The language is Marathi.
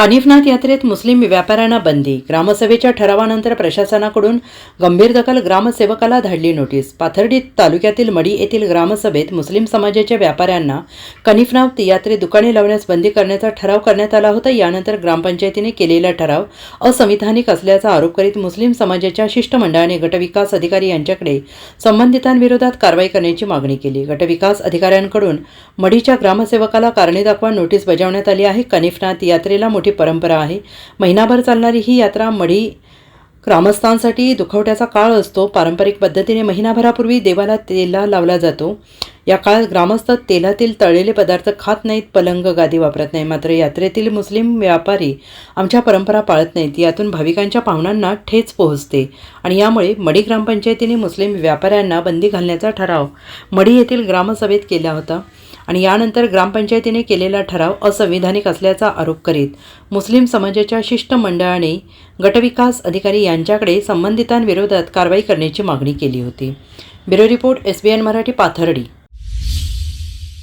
कानिफनाथ यात्रेत मुस्लिम व्यापाऱ्यांना बंदी ग्रामसभेच्या ठरावानंतर प्रशासनाकडून गंभीर दखल ग्रामसेवकाला धाडली नोटीस. पाथर्डी तालुक्यातील मडी येथील ग्रामसभेत मुस्लिम समाजाच्या व्यापाऱ्यांना कनिफनाथ यात्रेत दुकाने लावण्यास बंदी करण्याचा ठराव करण्यात आला होता. यानंतर ग्रामपंचायतीने केलेला ठराव असंविधानिक असल्याचा आरोप करीत मुस्लिम समाजाच्या शिष्टमंडळाने गटविकास अधिकारी यांच्याकडे संबंधितांविरोधात कारवाई करण्याची मागणी केली. गटविकास अधिकाऱ्यांकडून मडीच्या ग्रामसेवकाला कारणे दाखवा नोटीस बजावण्यात आली आहे. कनिफनाथ यात्रेला मोठी मोठी परंपरा आहे. महिनाभर चालणारी ही यात्रा मढी ग्रामस्थांसाठी दुखवट्याचा काळ असतो. पारंपरिक पद्धतीने महिनाभरापूर्वी देवाला तेला लावला जातो. या काळात ग्रामस्थ तेलातील तळलेले पदार्थ खात नाहीत पलंग गादी वापरत नाही मात्र यात्रेतील मुस्लिम व्यापारी आमच्या परंपरा पाळत नाहीत. यातून भाविकांच्या पाहुण्यांना ठेच पोहोचते आणि यामुळे मडी ग्रामपंचायतीने मुस्लिम व्यापाऱ्यांना बंदी घालण्याचा ठराव मडी येथील ग्रामसभेत केला होता. आणि यानंतर ग्रामपंचायतीने केलेला ठराव असंविधानिक असल्याचा आरोप करीत मुस्लिम समाजाच्या शिष्टमंडळाने गटविकास अधिकारी यांच्याकडे संबंधितांविरोधात कारवाई करण्याची मागणी केली होती. Bureau report S B N Marathi Pathardi.